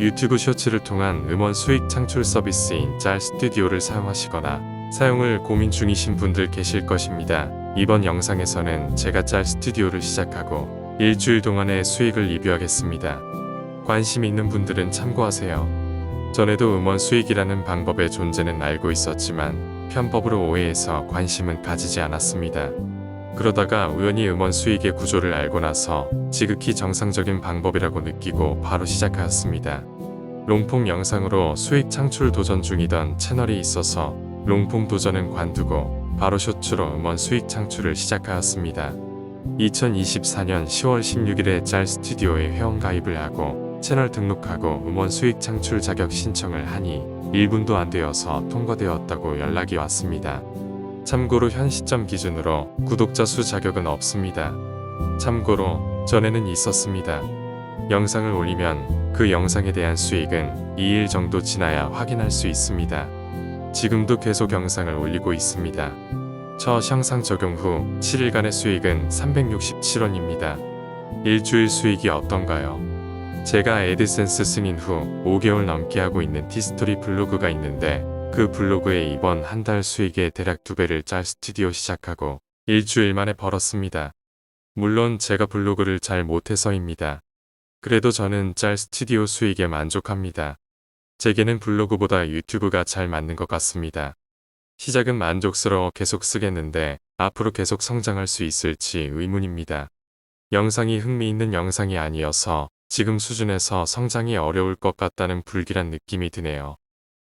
유튜브 쇼츠를 통한 음원 수익 창출 서비스인 짤 스튜디오를 사용하시거나 사용을 고민 중이신 분들 계실 것입니다. 이번 영상에서는 제가 짤 스튜디오를 시작하고 일주일 동안의 수익을 리뷰하겠습니다. 관심 있는 분들은 참고하세요. 전에도 음원 수익이라는 방법의 존재는 알고 있었지만 편법으로 오해해서 관심은 가지지 않았습니다. 그러다가 우연히 음원 수익의 구조를 알고 나서 지극히 정상적인 방법이라고 느끼고 바로 시작하였습니다. 롱폼 영상으로 수익 창출 도전 중이던 채널이 있어서 롱폼 도전은 관두고 바로 쇼츠로 음원 수익 창출을 시작하였습니다. 2024년 10월 16일에 짤 스튜디오에 회원 가입을 하고 채널 등록하고 음원 수익 창출 자격 신청을 하니 1분도 안 되어서 통과되었다고 연락이 왔습니다. 참고로 현 시점 기준으로 구독자 수 자격은 없습니다. 참고로 전에는 있었습니다. 영상을 올리면 그 영상에 대한 수익은 2일 정도 지나야 확인할 수 있습니다. 지금도 계속 영상을 올리고 있습니다. 저 형상 적용 후 7일간의 수익은 367원입니다. 일주일 수익이 어떤가요? 제가 에드센스 승인 후 5개월 넘게 하고 있는 티스토리 블로그가 있는데 그 블로그에 이번 한 달 수익의 대략 두 배를 짤 스튜디오 시작하고 일주일 만에 벌었습니다. 물론 제가 블로그를 잘 못해서입니다. 그래도 저는 짤 스튜디오 수익에 만족합니다. 제게는 블로그보다 유튜브가 잘 맞는 것 같습니다. 시작은 만족스러워 계속 쓰겠는데 앞으로 계속 성장할 수 있을지 의문입니다. 영상이 흥미있는 영상이 아니어서 지금 수준에서 성장이 어려울 것 같다는 불길한 느낌이 드네요.